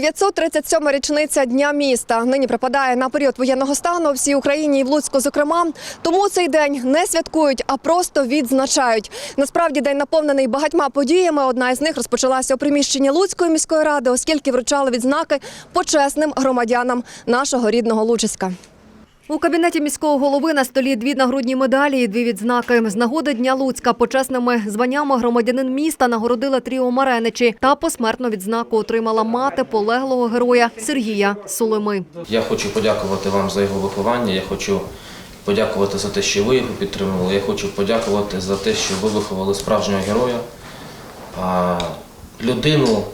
937 річниця Дня міста нині припадає на період воєнного стану у всій Україні і в Луцьку, зокрема. Тому цей день не святкують, а просто відзначають. Насправді день наповнений багатьма подіями. Одна із них розпочалася у приміщенні Луцької міської ради, оскільки вручали відзнаки почесним громадянам нашого рідного Лучиська. У кабінеті міського голови на столі дві нагрудні медалі і дві відзнаки. З нагоди Дня Луцька почесними званнями громадянин міста нагородила Тріо Мареничі та посмертну відзнаку отримала мати полеглого героя Сергія Сулими. Я хочу подякувати вам за його виховання. Я хочу подякувати за те, що ви його підтримували. Я хочу подякувати за те, що ви виховали справжнього героя, людину,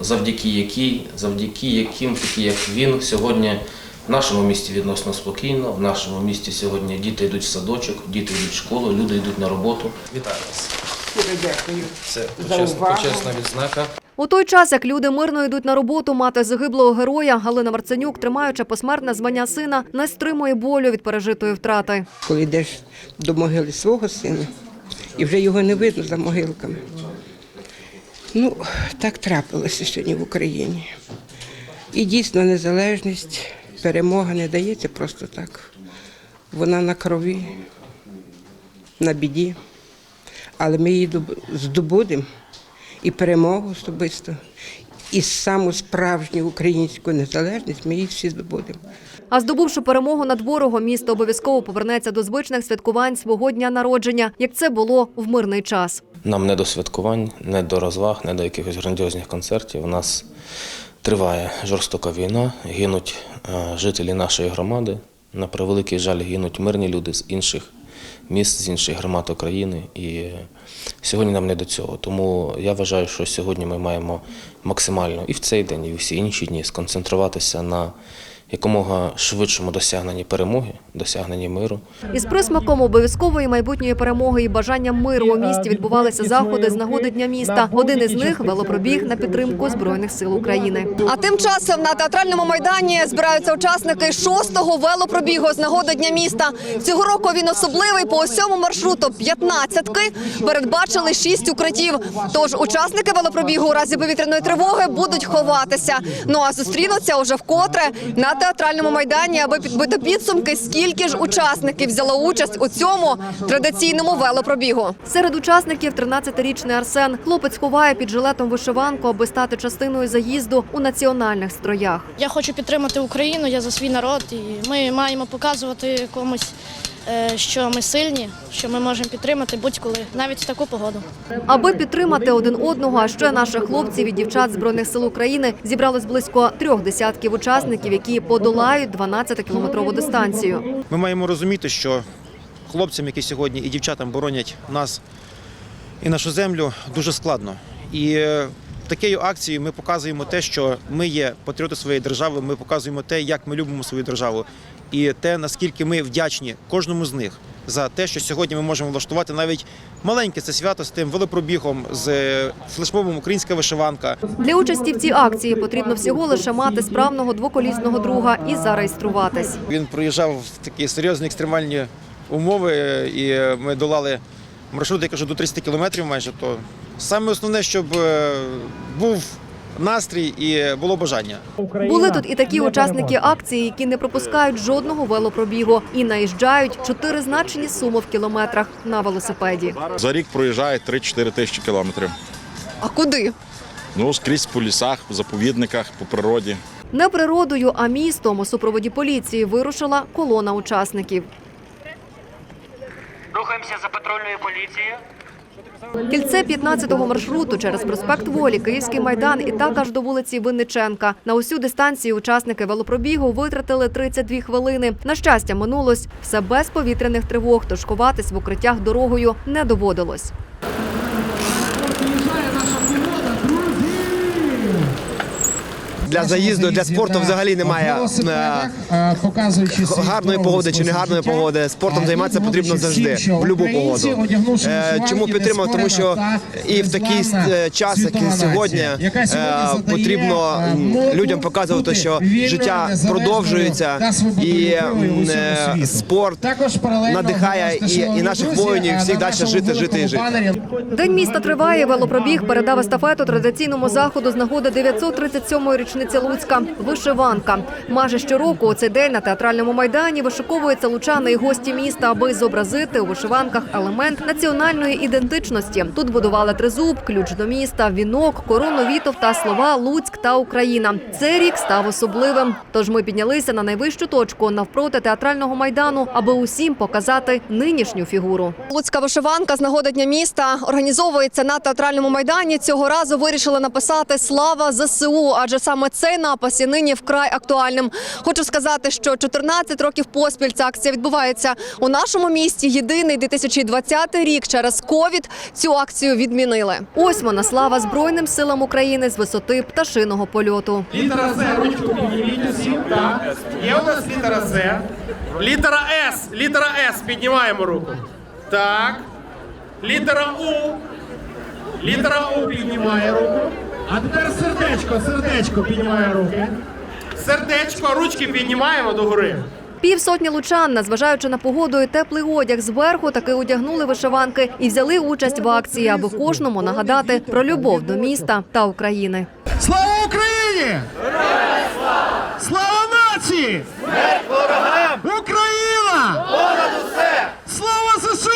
завдяки якій, завдяки яким, такі як він, сьогодні в нашому місті відносно спокійно. В нашому місті сьогодні діти йдуть в садочок, діти йдуть в школу, люди йдуть на роботу. Вітаю вас. Дякую. Це почесна, почесна відзнака. У той час, як люди мирно йдуть на роботу, мати загиблого героя Галина Марценюк, тримаючи посмертне звання сина, не стримує болю від пережитої втрати. Коли йдеш до могили свого сина, і вже його не видно за могилками. Ну, так трапилося сьогодні в Україні. І дійсно незалежність, перемога не дається просто так. Вона на крові, на біді. Але ми її здобудемо і перемогу особисто, і саму справжню українську незалежність ми її всі здобудемо. А здобувши перемогу над ворогом, місто обов'язково повернеться до звичних святкувань свого дня народження, як це було в мирний час. Нам не до святкувань, не до розваг, не до якихось грандіозних концертів. У нас триває жорстока війна, гинуть е, жителі нашої громади. На превеликий жаль, гинуть мирні люди з інших міст, з інших громад України. І сьогодні нам не до цього. Тому я вважаю, що сьогодні ми маємо максимально і в цей день, і в всі інші дні сконцентруватися на якомога швидшому досягненні перемоги, досягненні миру. Із присмаком обов'язкової майбутньої перемоги і бажанням миру у місті відбувалися заходи з нагоди дня міста. Один із них велопробіг на підтримку збройних сил України. А тим часом на театральному майдані збираються учасники шостого велопробігу з нагоди дня міста. Цього року він особливий по усьому маршруту. П'ятнадцятки передбачили шість укриттів. Тож учасники велопробігу у разі повітряної тривоги будуть ховатися. Ну а зустрінуться уже вкотре на театральному майдані, аби підбити підсумки, скільки ж учасників взяло участь у цьому традиційному велопробігу. Серед учасників 13-річний Арсен. Хлопець ховає під жилетом вишиванку, аби стати частиною заїзду у національних строях. Я хочу підтримати Україну, я за свій народ, і ми маємо показувати комусь, що ми сильні, що ми можемо підтримати будь-коли, навіть в таку погоду. Аби підтримати один одного, а ще наших хлопців і дівчат збройних сил України зібралось близько трьох десятків учасників, які подолають 12-кілометрову дистанцію. Ми маємо розуміти, що хлопцям, які сьогодні і дівчатам боронять нас і нашу землю, дуже складно. І е, такою акцією ми показуємо те, що ми є патріоти своєї держави. Ми показуємо те, як ми любимо свою державу, і те, наскільки ми вдячні кожному з них за те, що сьогодні ми можемо влаштувати навіть маленьке це свято з тим велопробігом, з е, флешмобом Українська вишиванка. Для участі в цій акції потрібно всього лише мати справного двоколісного друга і зареєструватись. Він проїжджав в такі серйозні екстремальні умови, і ми долали маршрут, я кажу, до 300 кілометрів майже. То саме основне, щоб е, був настрій і було бажання. Були тут і такі учасники акції, які не пропускають жодного велопробігу і наїжджають чотири значені суми в кілометрах на велосипеді. За рік проїжджає 3-4 тисячі кілометрів. А куди? Ну, скрізь по лісах, в заповідниках, по природі. Не природою, а містом у супроводі поліції вирушила колона учасників. Рухаємося за патрульною поліцією. Кільце 15-го маршруту через проспект Волі, Київський майдан і так аж до вулиці Винниченка. На усю дистанцію учасники велопробігу витратили 32 хвилини. На щастя, минулось все без повітряних тривог, тож ховатись в укриттях дорогою не доводилось. Для заїзду, для спорту взагалі немає е, гарної погоди чи не гарної погоди. Спортом займатися потрібно завжди, в будь-яку погоду. Е, Чому підтримав? Тому що і в такий е, час, як і сьогодні, е, потрібно людям показувати, що життя продовжується, і е, спорт надихає і, і наших воїнів всіх далі жити, жити і жити. День міста триває. Велопробіг передав естафету традиційному заходу з нагоди 937-ї річниці столичниця Луцька вишиванка. Майже щороку у цей день на театральному майдані вишиковуються лучани і гості міста, аби зобразити у вишиванках елемент національної ідентичності. Тут будували тризуб, ключ до міста, вінок, корону вітов та слова Луцьк та Україна. Цей рік став особливим. Тож ми піднялися на найвищу точку навпроти театрального майдану, аби усім показати нинішню фігуру. Луцька вишиванка з нагоди дня міста організовується на театральному майдані. Цього разу вирішили написати Слава ЗСУ, адже саме цей напис є нині вкрай актуальним. Хочу сказати, що 14 років поспіль ця акція відбувається у нашому місті. Єдиний 2020 рік через ковід цю акцію відмінили. Ось вона слава Збройним силам України з висоти пташиного польоту. Літера З, ручку. Так. Є у нас літера З. Літера С. Літера С. Піднімаємо руку. Так. Літера У. Літера У піднімає руку. А тепер сердечко, сердечко піднімає руки. Сердечко, ручки піднімаємо догори. Півсотні лучан, незважаючи на погоду і теплий одяг зверху, таки одягнули вишиванки і взяли участь в акції, аби кожному нагадати про любов до міста та України. Слава Україні! Слава нації! Смерть ворогам! Україна! Понад усе! Слава ЗСУ!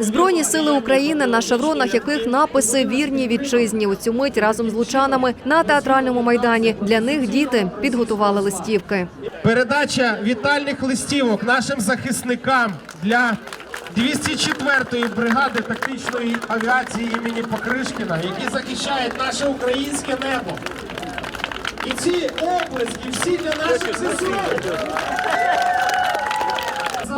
Збройні сили України, на шевронах яких написи вірні вітчизні. У цю мить разом з лучанами на театральному майдані. Для них діти підготували листівки. Передача вітальних листівок нашим захисникам для 204-ї бригади тактичної авіації імені Покришкіна, які захищають наше українське небо. І ці оплески всі для наших ЗСУ.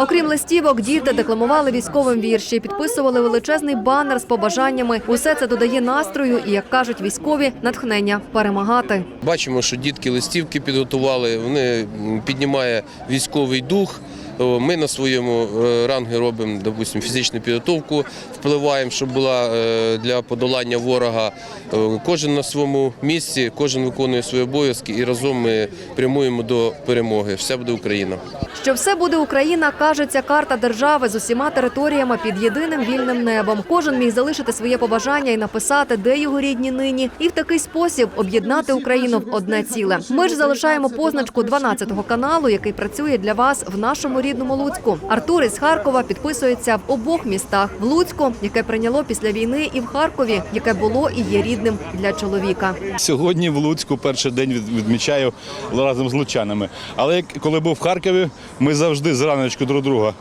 Окрім листівок, діти декламували військовим вірші, підписували величезний банер з побажаннями. Усе це додає настрою і, як кажуть військові, натхнення перемагати. Бачимо, що дітки листівки підготували, вони піднімає військовий дух. Ми на своєму е, рангі робимо, допустимо, фізичну підготовку, впливаємо, щоб була е, для подолання ворога. Е, Кожен на своєму місці, кожен виконує свої обов'язки і разом ми прямуємо до перемоги. Все буде Україна. Що все буде Україна, каже ця карта держави з усіма територіями під єдиним вільним небом. Кожен міг залишити своє побажання і написати, де його рідні нині, і в такий спосіб об'єднати Україну в одне ціле. Ми ж залишаємо позначку 12-го каналу, який працює для вас в нашому рідному Луцьку. Артур із Харкова підписується в обох містах: в Луцьку, яке прийняло після війни, і в Харкові, яке було і є рідним для чоловіка. Сьогодні в Луцьку перший день відмічаю разом з лучанами. Але коли був в Харкові, ми завжди зраночку друг друга.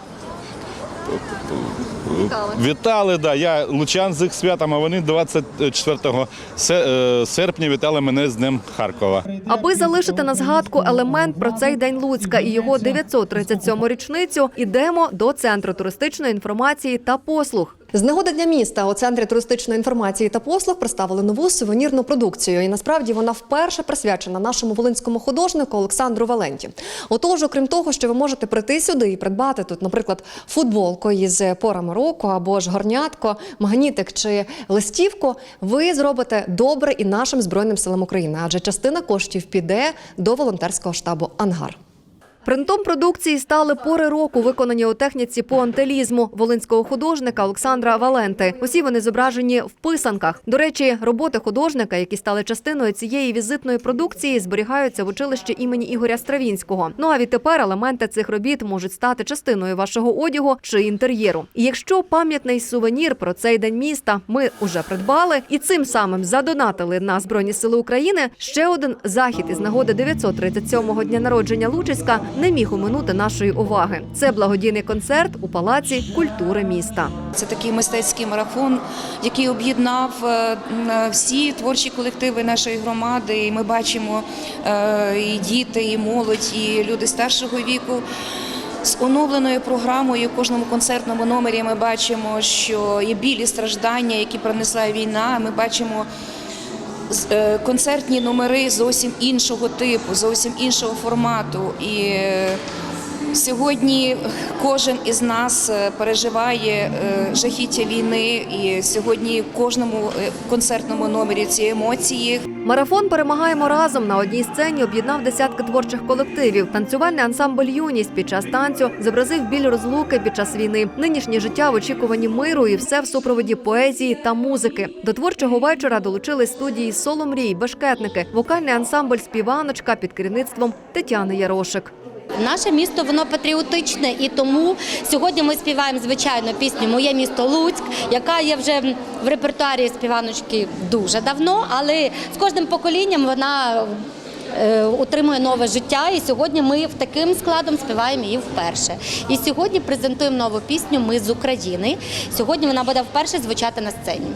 Вітали, да. Я лучан з їх святом, а вони 24 се- е, серпня вітали мене з Днем Харкова. Аби залишити на згадку елемент про цей день Луцька і його 937 річницю, ідемо до центру туристичної інформації та послуг. З нагоди дня міста у центрі туристичної інформації та послуг представили нову сувенірну продукцію. І насправді вона вперше присвячена нашому волинському художнику Олександру Валенті. Отож, окрім того, що ви можете прийти сюди і придбати тут, наприклад, футболку із порами року або ж горнятко, магнітик чи листівку, ви зробите добре і нашим збройним силам України, адже частина коштів піде до волонтерського штабу Ангар. Принтом продукції стали пори року, виконані у техніці пуантилізму волинського художника Олександра Валенти. Усі вони зображені в писанках. До речі, роботи художника, які стали частиною цієї візитної продукції, зберігаються в училищі імені Ігоря Стравінського. Ну а відтепер елементи цих робіт можуть стати частиною вашого одягу чи інтер'єру. І якщо пам'ятний сувенір про цей день міста ми уже придбали і цим самим задонатили на збройні сили України, ще один захід із нагоди 937-го дня народження Лучиська не міг оминути нашої уваги. Це благодійний концерт у палаці культури міста. Це такий мистецький марафон, який об'єднав е, всі творчі колективи нашої громади. І ми бачимо е, і діти, і молодь, і люди старшого віку. З оновленою програмою в кожному концертному номері ми бачимо, що є білі страждання, які принесла війна. Ми бачимо е, концертні номери зовсім іншого типу, зовсім іншого формату. І е, Сьогодні кожен із нас е, переживає е, жахіття війни, і сьогодні кожному е, концертному номері ці емоції. Марафон перемагаємо разом на одній сцені об'єднав десятки творчих колективів. Танцювальний ансамбль Юність під час танцю зобразив біль розлуки під час війни. Нинішнє життя в очікуванні миру і все в супроводі поезії та музики. До творчого вечора долучились студії Соло мрій, бешкетники, вокальний ансамбль Співаночка під керівництвом Тетяни Ярошик. Наше місто воно патріотичне, і тому сьогодні ми співаємо звичайно пісню Моє місто Луцьк, яка є вже в репертуарі співаночки дуже давно, але з кожним поколінням вона е, отримує нове життя. І сьогодні ми таким складом співаємо її вперше. І сьогодні презентуємо нову пісню Ми з України. Сьогодні вона буде вперше звучати на сцені.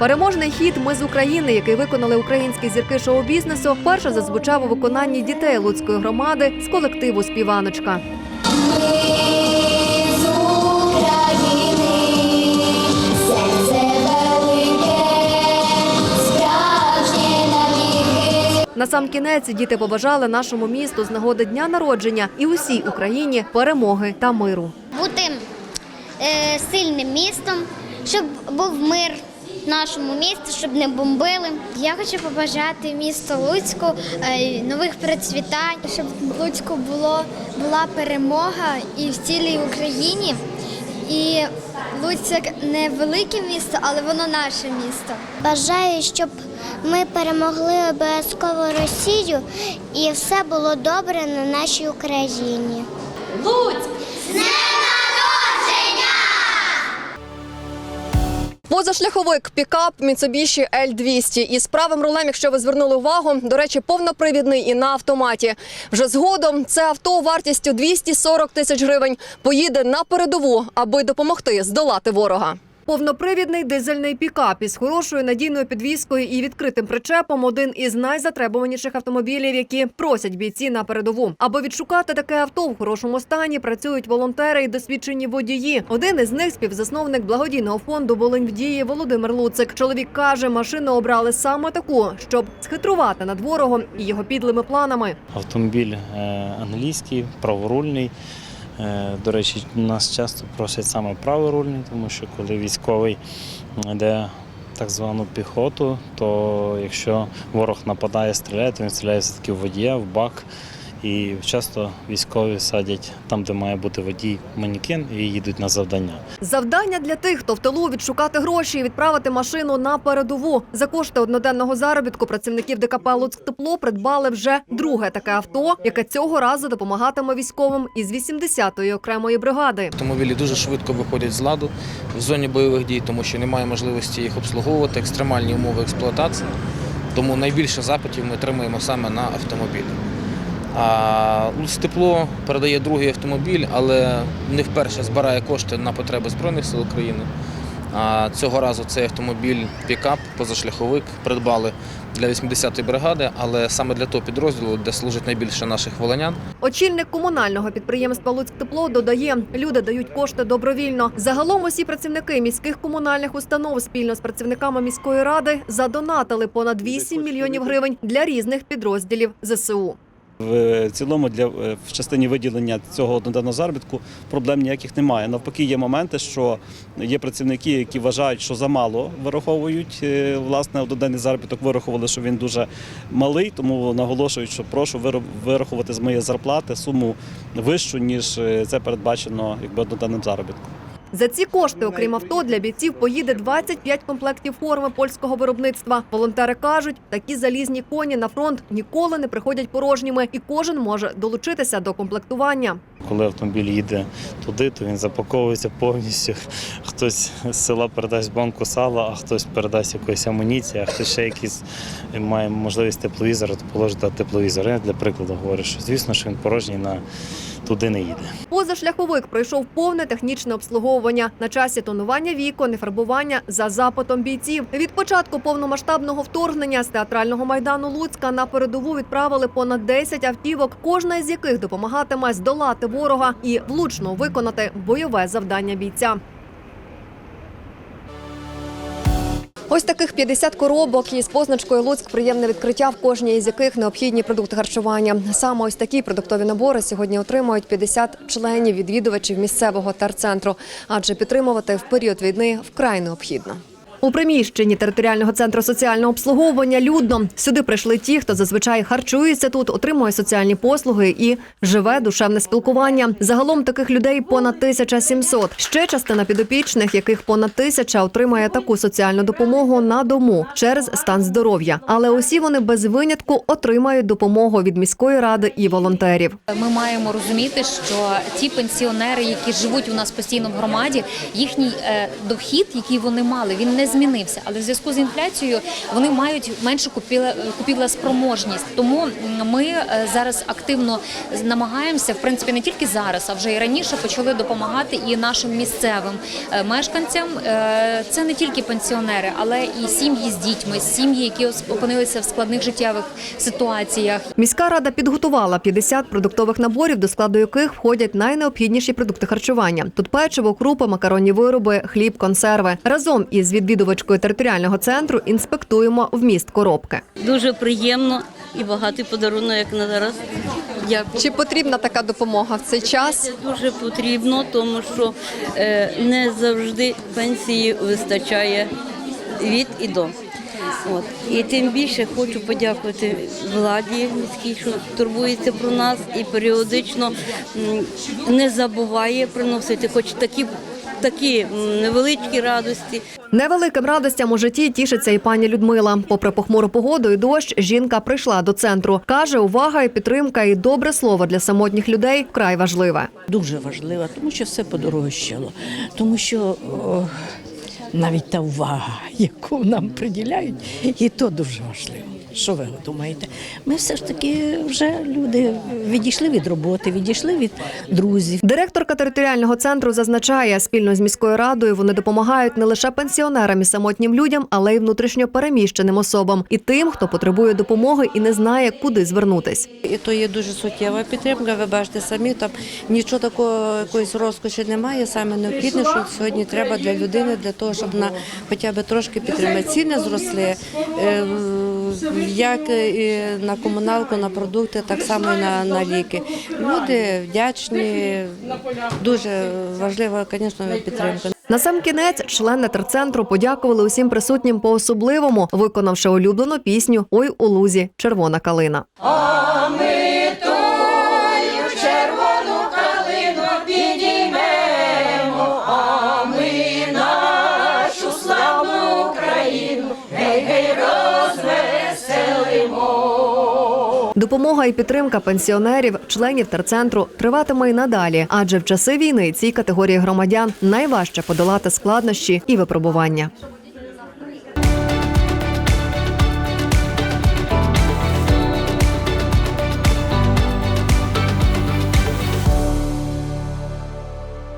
Переможний хіт Ми з України, який виконали українські зірки шоу-бізнесу, вперше зазвучав у виконанні дітей Луцької громади з колективу Співаночка. На сам кінець діти побажали нашому місту з нагоди дня народження і усій Україні перемоги та миру. бути е, сильним містом, щоб був мир нашому місті, щоб не бомбили. Я хочу побажати місту Луцьку е, нових процвітань, щоб в Луцьку було була перемога і в цілій Україні. І Луцьк не велике місто, але воно наше місто. Бажаю, щоб ми перемогли обов'язково Росію і все було добре на нашій Україні. Луцьк! Позашляховик пікап Mitsubishi L200 із правим рулем, якщо ви звернули увагу, до речі, повнопривідний і на автоматі. Вже згодом це авто вартістю 240 тисяч гривень поїде на передову, аби допомогти здолати ворога. Повнопривідний дизельний пікап із хорошою надійною підвіскою і відкритим причепом один із найзатребуваніших автомобілів, які просять бійці на передову. Аби відшукати таке авто в хорошому стані, працюють волонтери і досвідчені водії. Один із них співзасновник благодійного фонду Волинь в дії Володимир Луцик. Чоловік каже, машину обрали саме таку, щоб схитрувати над ворогом і його підлими планами. Автомобіль е, англійський, праворульний. Е, До речі, нас часто просять саме праворульні, тому що коли військовий йде так звану піхоту, то якщо ворог нападає, стріляє, то він стріляє все-таки в водія, в бак. І часто військові садять там, де має бути водій, манекен, і їдуть на завдання. Завдання для тих, хто в тилу відшукати гроші і відправити машину на передову. За кошти одноденного заробітку працівників ДКП «Луцьктепло» придбали вже друге таке авто, яке цього разу допомагатиме військовим із 80-ї окремої бригади. Автомобілі дуже швидко виходять з ладу в зоні бойових дій, тому що немає можливості їх обслуговувати, екстремальні умови експлуатації. Тому найбільше запитів ми отримуємо саме на автомобілі. А Луцтепло передає другий автомобіль, але не вперше збирає кошти на потреби Збройних сил України. А цього разу цей автомобіль пікап, позашляховик придбали для 80-ї бригади, але саме для того підрозділу, де служить найбільше наших волонян. Очільник комунального підприємства «Луцьктепло» додає, люди дають кошти добровільно. Загалом усі працівники міських комунальних установ спільно з працівниками міської ради задонатили понад 8 мільйонів гривень для різних підрозділів ЗСУ. В цілому для в частині виділення цього одноденного заробітку проблем ніяких немає. Навпаки, є моменти, що є працівники, які вважають, що замало вираховують е, власне одноденний заробіток. Вирахували, що він дуже малий, тому наголошують, що прошу вирахувати з моєї зарплати суму вищу ніж е, це передбачено якби одноденним заробітком. За ці кошти, окрім авто, для бійців поїде 25 комплектів форми польського виробництва. Волонтери кажуть, такі залізні коні на фронт ніколи не приходять порожніми, і кожен може долучитися до комплектування. коли автомобіль їде туди, то він запаковується повністю. Хтось з села передасть банку сала, а хтось передасть якоїсь амуніції, а хтось ще якийсь має можливість тепловізора, то положить до тепловізора. Я для прикладу говорю, що звісно, що він порожній на туди не їде. Позашляховик пройшов повне технічне обслуговування. На часі тонування вікон і фарбування за запитом бійців. Від початку повномасштабного вторгнення з театрального майдану Луцька на передову відправили понад 10 автівок, кожна з яких допомагатиме здолати ворога і влучно виконати бойове завдання бійця. Ось таких 50 коробок із позначкою Луцьк приємне відкриття, в кожній із яких необхідні продукти харчування. Саме ось такі продуктові набори сьогодні отримують 50 членів відвідувачів місцевого терцентру, адже підтримувати в період війни вкрай необхідно. У приміщенні територіального центру соціального обслуговування людно сюди прийшли ті, хто зазвичай харчується тут, отримує соціальні послуги і живе душевне спілкування. Загалом таких людей понад 1700. Ще частина підопічних, яких понад тисяча, отримує таку соціальну допомогу на дому через стан здоров'я. Але усі вони без винятку отримають допомогу від міської ради і волонтерів. Ми маємо розуміти, що ті пенсіонери, які живуть у нас постійно в громаді, їхній е, дохід, який вони мали, він не змінився. Але в зв'язку з інфляцією вони мають меншу купівла спроможність. Тому ми е, зараз активно намагаємося, в принципі, не тільки зараз, а вже і раніше почали допомагати і нашим місцевим е, мешканцям. Е, Це не тільки пенсіонери, але і сім'ї з дітьми, сім'ї, які опинилися в складних життєвих ситуаціях. Міська рада підготувала 50 продуктових наборів, до складу яких входять найнеобхідніші продукти харчування. Тут печиво, крупи, макаронні вироби, хліб, консерви. Разом із відвідувачкою територіального центру інспектуємо вміст коробки. Дуже приємно і багатий подарунок, як на зараз. Дякую. Чи потрібна така допомога в цей час? Дуже потрібно, тому що е, не завжди пенсії вистачає від і до. От. І тим більше хочу подякувати владі міській, що турбується про нас і періодично не забуває приносити хоч такі, такі невеличкі радості. Невеликим радостям у житті тішиться і пані Людмила. Попри похмуру погоду і дощ, жінка прийшла до центру. Каже, увага і підтримка і добре слово для самотніх людей вкрай важливе. Дуже важлива, тому що все подорожчало, тому що о, навіть та увага, яку нам приділяють, і то дуже важливо. Що ви думаєте? Ми все ж таки вже люди відійшли від роботи, відійшли від друзів. Директорка територіального центру зазначає, спільно з міською радою вони допомагають не лише пенсіонерам і самотнім людям, але й внутрішньо переміщеним особам і тим, хто потребує допомоги і не знає, куди звернутись. І то є дуже суттєва підтримка. Ви бачите самі там нічого такого якоїсь розкоші немає. Саме необхідне, що сьогодні треба для людини, для того, щоб на хоча б трошки підтримати. Ціни зросли. Як і на комуналку, на продукти, так само і на, на ліки. Люди вдячні, дуже важлива, звісно, підтримка. На сам кінець члени терцентру подякували усім присутнім по особливому, виконавши улюблену пісню Ой у лузі червона калина. А Допомога і підтримка пенсіонерів, членів терцентру триватиме й надалі, адже в часи війни цій категорії громадян найважче подолати складнощі і випробування.